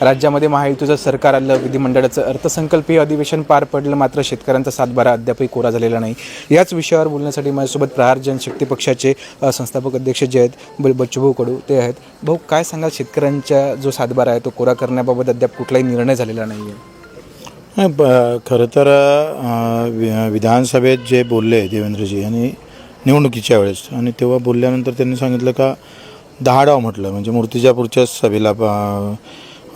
राज्यामध्ये महायुतीचं सरकार आलं विधिमंडळाचं अर्थसंकल्पीय अधिवेशन पार पडलं मात्र शेतकऱ्यांचा सातबारा अद्यापही कोरा झालेला नाही. याच विषयावर बोलण्यासाठी माझ्यासोबत प्रहार जनशक्ती पक्षाचे संस्थापक अध्यक्ष जे आहेत ब बच्चूभाऊ कडू ते आहेत. भाऊ काय सांगाल? शेतकऱ्यांचा जो सातबारा आहे तो कोरा करण्याबाबत अद्याप कुठलाही निर्णय झालेला नाही आहे ब- खरं तर विधानसभेत जे बोलले देवेंद्रजी आणि निवडणुकीच्या वेळेस आणि तेव्हा बोलल्यानंतर त्यांनी सांगितलं का दहा डाव म्हटलं म्हणजे मूर्तिजापूरच्या सभेला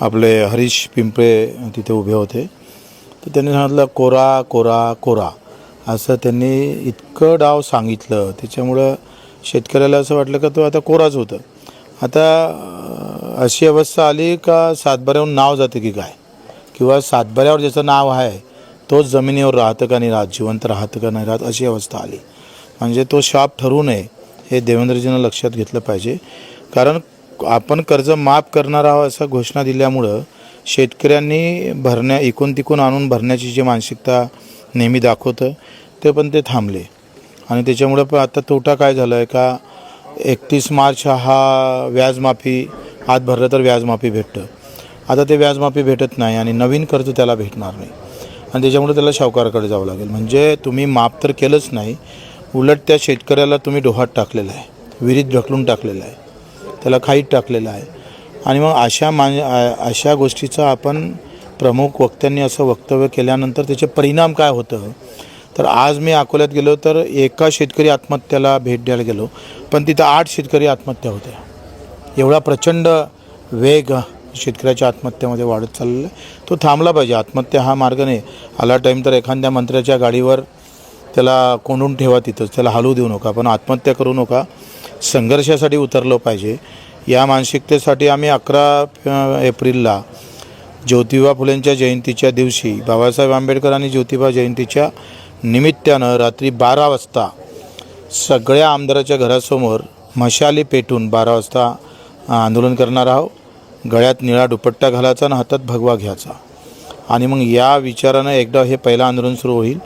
आपले हरीश पिंपळे तिथे उभे होते. तर त्यांनी सांगितलं कोरा कोरा कोरा. असं त्यांनी इतकं डाव सांगितलं. त्याच्यामुळं शेतकऱ्याला असं वाटलं का तो आता कोराच होतं. आता अशी अवस्था आली का सातबाऱ्याहून नाव जातं की काय? किंवा सातबाऱ्यावर ज्याचं नाव आहे तोच जमिनीवर राहतं का नाही राहत जिवंत राहतं का नाही राहत अशी अवस्था आली. म्हणजे तो शाप ठरू नये हे देवेंद्रजीनं लक्षात घेतलं पाहिजे. कारण आपण कर्ज माफ करणार आहोत असं घोषणा दिल्यामुळं शेतकऱ्यांनी भरण्या इकून तिकून आणून भरण्याची जी मानसिकता नेहमी दाखवतं ते पण ते थांबले. आणि त्याच्यामुळं पण आता तोटा काय झाला आहे का एकतीस मार्च हा व्याजमाफी आज भरलं तर व्याजमाफी भेटतं. आता ते व्याजमाफी भेटत नाही आणि नवीन कर्ज त्याला भेटणार नाही. आणि त्याच्यामुळे त्याला सावकाराकडे जावं लागेल. म्हणजे तुम्ही माफ तर केलंच नाही उलट त्या शेतकऱ्याला तुम्ही डोहात टाकलेला आहे विहिरीत ढकलून टाकलेलं आहे. त्याला खाईत टाकलेलं आहे. आणि मग अशा मान अशा गोष्टीचं आपण प्रमुख वक्त्यांनी असं वक्तव्य केल्यानंतर त्याचे परिणाम काय होतं? तर आज मी अकोल्यात गेलो तर एका शेतकरी आत्महत्याला भेट द्यायला गेलो. पण तिथं आठ शेतकरी आत्महत्या होत्या. एवढा प्रचंड वेग शेतकऱ्याच्या आत्महत्यामध्ये वाढत चाललेला आहे. तो थांबला पाहिजे. आत्महत्या हा मार्ग नाही. आला टाईम तर एखाद्या मंत्र्याच्या गाडीवर त्याला कोंडून ठेवा तिथंच. त्याला हलवू देऊ नका. पण आत्महत्या करू नका. संघर्षासाठी उतरलो पाहिजे. या मानसिकतेसाठी आम्ही अकरा एप्रिलला ज्योतिबा फुलेंच्या जयंतीच्या दिवशी बाबासाहेब आंबेडकर आणि ज्योतिबा जयंतीच्या निमित्तानं रात्री बारा वाजता सगळ्या आमदाराच्या घरासमोर मशाली पेटून बारा वाजता आंदोलन करणार आहोत. गळ्यात निळा दुपट्टा घालायचा आणि हातात भगवा घ्यायचा. आणि मग या विचारानं एकदा हे पहिलं आंदोलन सुरू होईल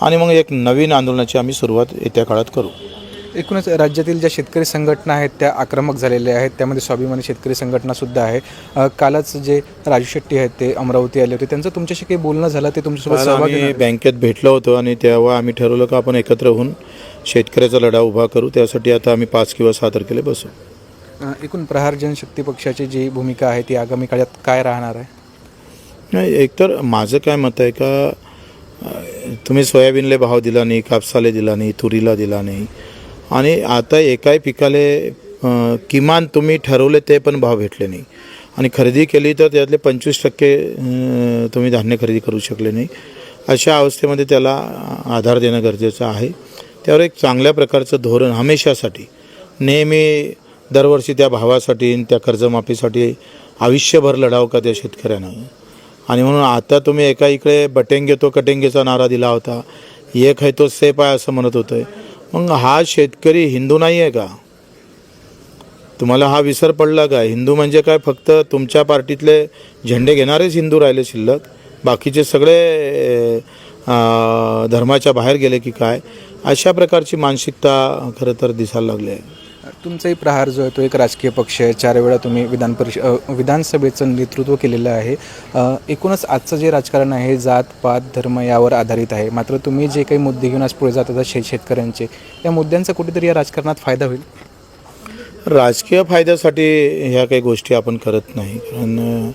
आणि मग एक नवीन आंदोलनाची आम्ही सुरुवात येत्या काळात करू. एकूणच राज्यातील ज्या शेतकरी संघटना आहेत त्या आक्रमक झालेल्या आहेत. त्यामध्ये स्वाभिमानी शेतकरी संघटनासुद्धा आहे. कालच जे राजू शेट्टी आहेत ते अमरावती आले होते. त्यांचं तुमच्याशी काही बोलणं झालं ते तुमच्यासोबत सहभागी बँकेत भेटलो होतो आणि तेव्हा आम्ही ठरवलं का आपण एकत्र होऊन शेतकऱ्याचा लढा उभा करू. त्यासाठी आता आम्ही पाच किंवा सहा तारखेला बसू. एकूण प्रहार जनशक्ती पक्षाची जी भूमिका आहे ती आगामी काळात काय राहणार आहे? नाही एकतर माझं काय मत आहे का तुम्ही सोयाबीनला भाव दिला नाही कापसाला दिला नाही तुरीला दिला नाही आणि आता एकाही पिकाले किमान तुम्ही ठरवले ते पण भाव भेटले नाही. आणि खरेदी केली तर त्यातले पंचवीस टक्के तुम्ही धान्य खरेदी करू शकले नाही. अशा अवस्थेमध्ये त्याला आधार देणं गरजेचं आहे. त्यावर एक चांगल्या प्रकारचं धोरण हमेशासाठी नेहमी दरवर्षी त्या भावासाठी आणि त्या कर्जमाफीसाठी आयुष्यभर लढाव का त्या शेतकऱ्यानं. आणि म्हणून आता तुम्ही एका इकडे बटेंगे तो कटेंगेचा नारा दिला होता. एक आहे तो सेप आहे असं म्हणत होतं मग हा शेतकरी हिंदू नाही आहे का? तुम्हाला हा विसर पडला का? हिंदू म्हणजे काय? फक्त तुमच्या पार्टीतले झेंडे घेणारेच हिंदू राहिले शिल्लक. बाकीचे सगळे धर्माच्या बाहेर गेले की काय? अशा प्रकारची मानसिकता खरं तर दिसायला लागली आहे. तुमचाही प्रहार जो आहे तो एक राजकीय पक्ष आहे. चार वेळा तुम्ही विधान परिष विधानसभेचं नेतृत्व केलेलं आहे. एकूणच आजचं जे राजकारण आहे जात पात धर्म यावर आधारित आहे. मात्र तुम्ही जे काही मुद्दे घेऊन आज पुढे जात होता शेत शेतकऱ्यांचे त्या मुद्द्यांचा कुठेतरी या राजकारणात फायदा होईल? राजकीय फायद्यासाठी ह्या काही गोष्टी आपण करत नाही. कारण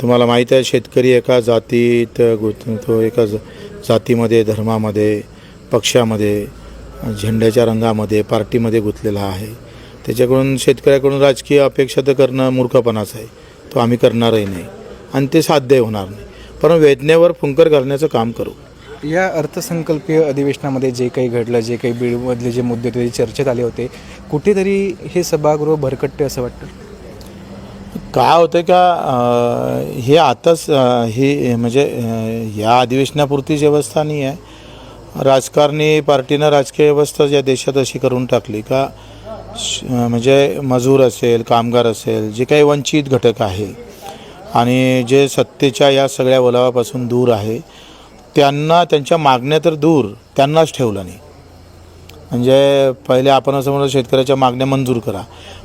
तुम्हाला माहीत आहे शेतकरी एका जातीत तो एका जातीमध्ये धर्मामध्ये पक्षामध्ये झेंड्याच्या रंगामध्ये पार्टीमध्ये गुंतलेला आहे. त्याच्याकडून शेतकऱ्याकडून राजकीय अपेक्षा तर करणं मूर्खपणाच आहे. तो आम्ही करणारही नाही. आणि ते साध्य होणार नाही. पण वेदनेवर फुंकर घालण्याचं काम करू. या अर्थसंकल्पीय अधिवेशनामध्ये जे काही घडलं जे काही बीडमधले जे मुद्दे होते ते चर्चेत आले होते कुठेतरी हे सभागृह भरकटते असं वाटतं? काय होतं का हे आताच ही म्हणजे या अधिवेशनापुरतीच व्यवस्था नाही आहे राजकारणी पार्टीनं राजकीय व्यवस्था या देशात अशी करून टाकली का? श- म्हणजे मजूर असेल कामगार असेल जे काही वंचित घटक आहे आणि जे सत्तेच्या या सगळ्या वलावापासून दूर आहे त्यांना त्यांच्या मागण्या तर दूर त्यांनाच ठेवलं नाही. म्हणजे पहिले आपण असं म्हणतो शेतकऱ्याच्या मागण्या मंजूर करा.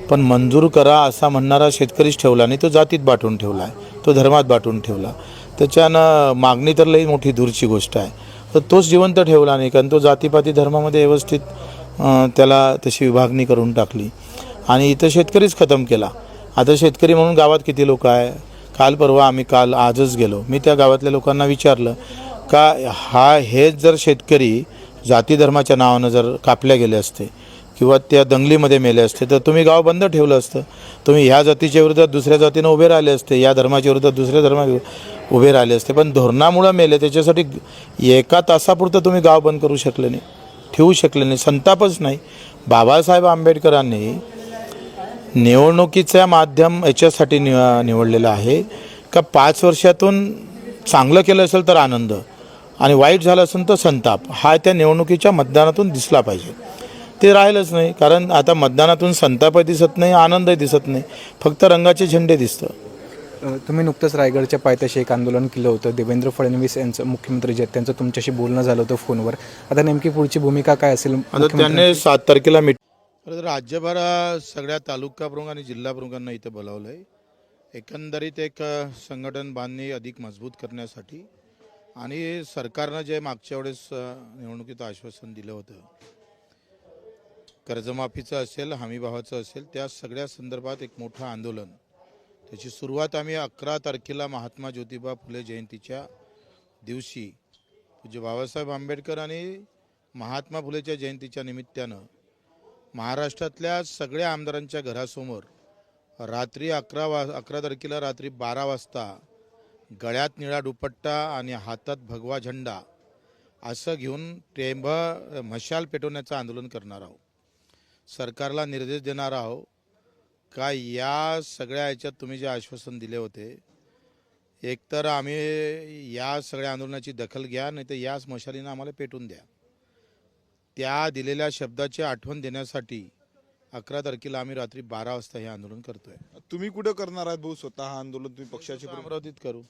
पण मंजूर करा असा म्हणणारा शेतकरीच ठेवला नाही तो जातीत बाटून ठेवला आहे तो धर्मात बाटून ठेवला. त्याच्यानं मागणी तर लई मोठी दूरची गोष्ट आहे. तर तोच जिवंत ठेवला नाही कारण तो जातीपाती धर्मामध्ये व्यवस्थित त्याला तशी विभागणी करून टाकली. आणि इथं शेतकरीच खतम केला. आता शेतकरी म्हणून गावात किती लोक आहे? काल परवा आम्ही काल आजच गेलो. मी त्या गावातल्या लोकांना विचारलं का हा हेच जर शेतकरी जाती धर्माच्या नावानं जर कापल्या गेले असते किंवा त्या दंगलीमध्ये मेले असते तर तुम्ही गाव बंद ठेवलं असतं. तुम्ही ह्या जातीच्या विरोधात दुसऱ्या जातीनं उभे राहिले असते या धर्माच्या विरोधात दुसऱ्या धर्मा उभे राहिले असते. पण धोरणामुळं मेले त्याच्यासाठी एका तासापुरतं तुम्ही गाव बंद करू शकले नाही ठेवू शकले नाही. संतापच नाही. बाबासाहेब आंबेडकरांनी निवडणुकीचा माध्यम याच्यासाठी निव निवडलेलं आहे. का पाच वर्षातून चांगलं केलं असेल तर आनंद आणि वाईट झालं असेल तर संताप. हा त्या निवडणुकीच्या मतदानातून दिसला पाहिजे. ते राहिलंच नाही. कारण आता मतदानातून संतापही दिसत नाही आनंदही दिसत नाही. फक्त रंगाचे झेंडे दिसतं. तुम्ही नुकतंच रायगडच्या पायथ्याशी एक आंदोलन केलं होतं. देवेंद्र फडणवीस यांचं मुख्यमंत्री जे आहेत त्यांचं तुमच्याशी बोलणं झालं होतं फोनवर. आता नेमकी पुढची भूमिका काय असेल आता त्यांनी सात तारखेला मीट खरं तर राज्यभर सगळ्या तालुका प्रमुख आणि जिल्हा प्रमुखांना इथं बोलावलं आहे एकंदरीत एक संघटन बांधणी अधिक मजबूत करण्यासाठी आणि सरकारनं जे मागच्या वेळेस निवडणुकीत आश्वासन दिलं होतं कर्जमाफीचं असेल हमीभावाचं असेल त्या सगळ्या संदर्भात एक मोठं आंदोलन. त्याची सुरुवात आम्ही अकरा तारखेला महात्मा ज्योतिबा फुले जयंतीच्या दिवशी पूज्य बाबासाहेब आंबेडकर आणि महात्मा फुलेच्या जयंतीच्या निमित्तानं महाराष्ट्रातल्या सगळ्या आमदारांच्या घरासमोर रात्री अकरा वा अकरा तारखेला रात्री बारा वाजता गळ्यात निळा दुपट्टा आणि हातात भगवा झेंडा असं घेऊन टेंभ मशाल पेटवण्याचं आंदोलन करणार आहोत. सरकारला निर्देश देणार आहोत का या सगळ्या याच्यात तुम्ही जे आश्वासन दिले होते एकतर आम्ही या सगळ्या आंदोलनाची दखल घ्या नाही तर याच मशालीनं आम्हाला पेटून द्या. त्या दिलेल्या शब्दाची आठवण देण्यासाठी अकरा तारखेला आम्ही रात्री बारा वाजता हे आंदोलन करतोय. तुम्ही कुठं करणार आहात भाऊ? स्वतः हा आंदोलन तुम्ही पक्षाचे अमरावतीत करू.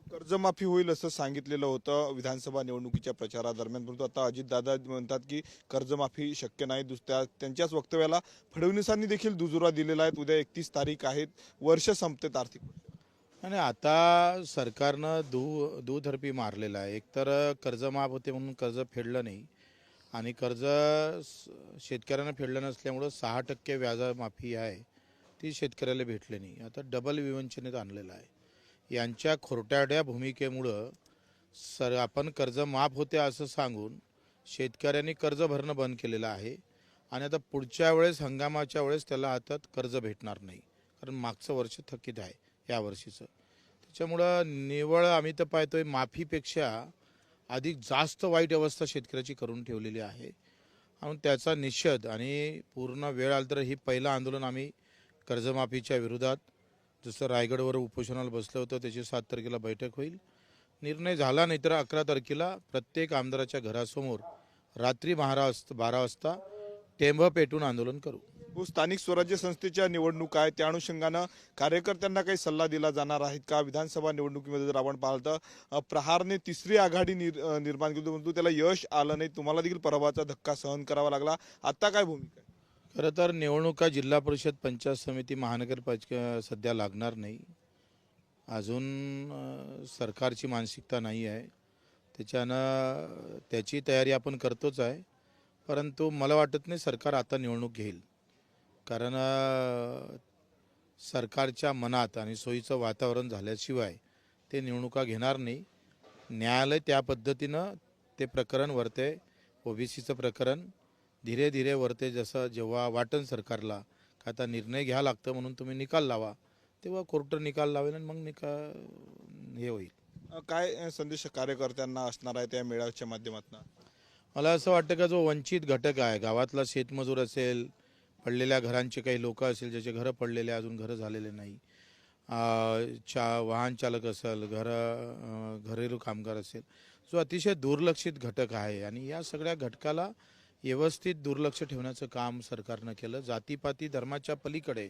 कर्जमाफी होईल असं सांगितलेलं होतं विधानसभा निवडणुकीच्या प्रचारादरम्यान. परंतु आता अजितदादा म्हणतात की कर्जमाफी शक्य नाही. दुसऱ्या त्यांच्याच वक्तव्याला फडणवीसांनी देखील दुजोरा दिलेला आहे. उद्या एकतीस तारीख आहेत वर्ष संपतेत आर्थिक आणि आता सरकारनं दू दुधर्पी मारलेलं आहे. एकतर कर्जमाफ होते म्हणून कर्ज फेडलं नाही आणि कर्ज शेतकऱ्यांना फेडलं नसल्यामुळं सहा टक्के व्याजमाफी आहे. ती शेतकऱ्याला भेटली नाही. आता डबल विवंचनेत आणलेलं आहे. यांच्या खोरट्याड्या भूमिकेमुळं सर आपण कर्ज माफ होते असं सांगून शेतकऱ्यांनी कर्ज भरणं बंद केलेलं आहे आणि आता पुढच्या वेळेस हंगामाच्या वेळेस त्याला हातात कर्ज भेटणार नाही. कारण मागचं वर्ष थकीत आहे या वर्षीचं. त्याच्यामुळं निवळ आम्ही तर पाहतोय माफीपेक्षा अधिक जास्त वाईट अवस्था शेतकऱ्याची करून ठेवलेली आहे. आणि त्याचा निषेध आणि पूर्ण वेळ आला तर ही पहिलं आंदोलन आम्ही कर्जमाफीच्या विरोधात जसं रायगडवर उपोषणाला बसलं होतं त्याची सात तारखेला बैठक होईल. निर्णय झाला नाही तर अकरा तारखेला प्रत्येक आमदाराच्या घरासमोर रात्री बारा वाजता बारा वाजता टेंभ पेटून आंदोलन करू. स्थानिक स्वराज्य संस्थेच्या निवडणूक आहे त्या अनुषंगानं कार्यकर्त्यांना काही सल्ला दिला जाणार आहेत का? विधानसभा निवडणुकीमध्ये जर आपण पाहिलं तर प्रहारने तिसरी आघाडी निर्माण केली परंतु त्याला यश आलं नाही. तुम्हाला देखील पराभवाचा धक्का सहन करावा लागला. आता काय भूमिका खरं तर निवडणुका जिल्हा परिषद पंचायत समिती महानगरपालिका सध्या लागणार नाही. अजून सरकारची मानसिकता नाही आहे. त्याच्यानं त्याची तयारी आपण करतोच आहे. परंतु मला वाटत नाही सरकार आता निवडणूक घेईल. कारण सरकारच्या मनात आणि सोयीचं वातावरण झाल्याशिवाय ते निवडणुका घेणार नाही. न्यायालय त्या पद्धतीनं ते प्रकरण वरते ओबीसीचं प्रकरण धीरे धीरे वरते जसं जेव्हा वाटन सरकारला का आता निर्णय घ्या लागतं म्हणून तुम्ही निकाल लावा तेव्हा कोर्ट निकाल लावेल आणि मग निकाल हे होईल. काय संदेश कार्यकर्त्यांना असणार आहे त्या मेळाव्याच्या माध्यमातून? मला असं वाटतं का जो वंचित घटक आहे गावातला शेतमजूर असेल पडलेल्या घरांचे काही लोक असेल ज्याचे घरं पडलेले अजून घरं झालेले नाही. चा वाहन चालक असेल घर घरेलू कामगार असेल जो अतिशय दुर्लक्षित घटक आहे आणि या सगळ्या घटकाला व्यवस्थित दुर्लक्ष ठेवण्याचं काम सरकारनं केलं. जातीपाती धर्माच्या पलीकडे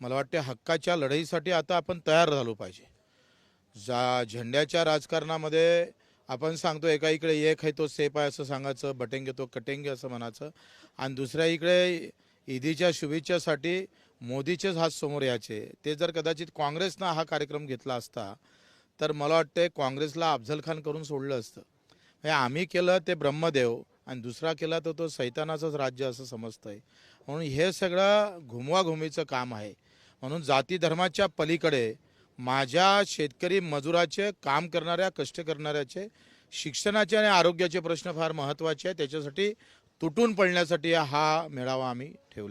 मला वाटते हक्काच्या लढाईसाठी आता आपण तयार झालो पाहिजे. जा झेंड्याच्या राजकारणामध्ये आपण सांगतो एका इकडे एक आहे तो सेप आहे असं सांगायचं बटेंगे तो कटेंगे असं म्हणायचं. आणि दुसऱ्या इकडे ईदीच्या शुभेच्छासाठी मोदीचेच हात समोर यायचे. ते जर कदाचित काँग्रेसनं हा कार्यक्रम घेतला असता तर मला वाटते काँग्रेसला अफजल खान करून सोडलं असतं. हे आम्ही केलं ते ब्रह्मदेव. आणि दुसरा केला तर तो सैतानाचंच राज्य असं समजतं आहे म्हणून हे सगळं घुमवाघुमीचं काम आहे. म्हणून जाती धर्माच्या पलीकडे माझ्या शेतकरी मजुराचे काम करणाऱ्या कष्ट करणाऱ्याचे शिक्षणाचे आणि आरोग्याचे प्रश्न फार महत्त्वाचे आहे त्याच्यासाठी तुटून पडण्यासाठी हा मेळावा आम्ही ठेवला